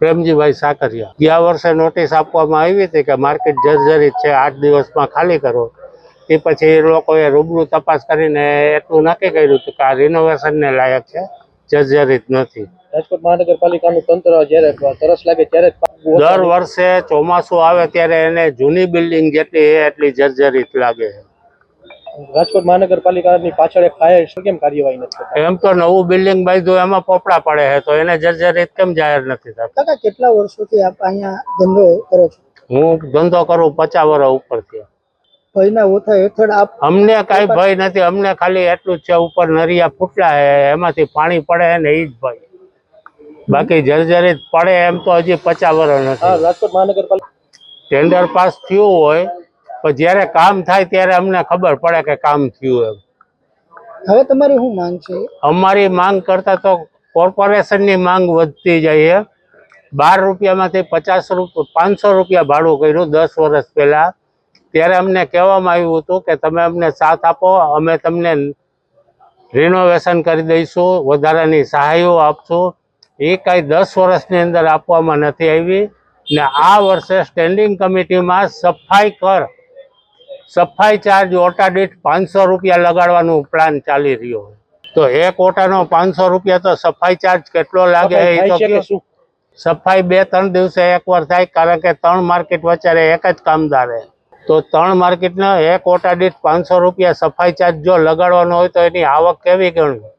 પ્રેમજીભાઈ સાકરિયા. ગયા વર્ષે નોટિસ આપવામાં આવી હતી કે માર્કેટ જર્જરિત છે આઠ દિવસમાં ખાલી કરો. એ પછી એ લોકોએ રૂબરૂ તપાસ કરીને એટલું નક્કી કર્યું હતું કે આ રિનોવેશનને લાયક છે જર્જરિત નથી. રાજકોટ મહાનગરપાલિકાનું તંત્ર જ્યારે તરસ લાગે ત્યારે દર વર્ષે ચોમાસું આવે ત્યારે એને જૂની બિલ્ડિંગ જેટલી એટલી જર્જરિત લાગે છે. રાજકોટ મહાનગરપાલિકાની પાછળ એક ફાયર શું કેમ કાર્યવાહી નથી એમ તો નવું બિલ્ડિંગ બાંધ્યું એમાં પોપડા પડે છે તો એને જર્જરિત કેમ જાહેર નથી થતા? કાકા કેટલા વર્ષોથી આપ અહીંયા ધંધો કરો છો? હું ધંધો કરું પચાસ વર્ષ ઉપરથી. ભયના ઓથા હેઠળ આપ અમને કાંઈ ભય નથી અમને ખાલી એટલું જ છે ઉપર નરિયા ફૂટલા છે એમાંથી પાણી પડે ને એ જ ભય. બાકી જર્જરિત પડે એમ તો હજી પચાસ વર્ષ હા નથી રાજકોટ મહાનગરપાલિકા ટેન્ડર પાસ થયું હોય પણ જ્યારે કામ થાય ત્યારે અમને ખબર પડે કે કામ થયું એમ. હવે તમારી શું માંગ છે? અમારી માંગ કરતા તો કોર્પોરેશનની માંગ વધતી જાય છે બાર રૂપિયામાંથી પચાસ રૂપિયા પાંચસો રૂપિયા ભાડું કર્યું દસ વર્ષ પહેલા. ત્યારે અમને કહેવામાં આવ્યું હતું કે તમે અમને સાથ આપો અમે તમને રિનોવેશન કરી દઈશું વધારાની સહાયો આપશું. એ કાંઈ દસ વર્ષની અંદર આપવામાં નથી આવી. ને આ વર્ષે સ્ટેન્ડિંગ કમિટીમાં સફાઈ કર. સફાઈ ચાર્જ ઓટા દીઠ પાંચસો રૂપિયા લગાડવાનું પ્લાન ચાલી રહ્યો છે. તો એક ઓટાનો પાંચસો રૂપિયા તો સફાઈ ચાર્જ કેટલો લાગે એ તો સફાઈ બે ત્રણ દિવસે એકવાર થાય કારણ કે ત્રણ માર્કેટ વચ્ચે એક જ કામદાર તો ત્રણ માર્કેટના એક ઓટા દીઠ પાંચસો રૂપિયા સફાઈ ચાર્જ જો લગાડવાનો હોય તો એની આવક કેવી ગણવી?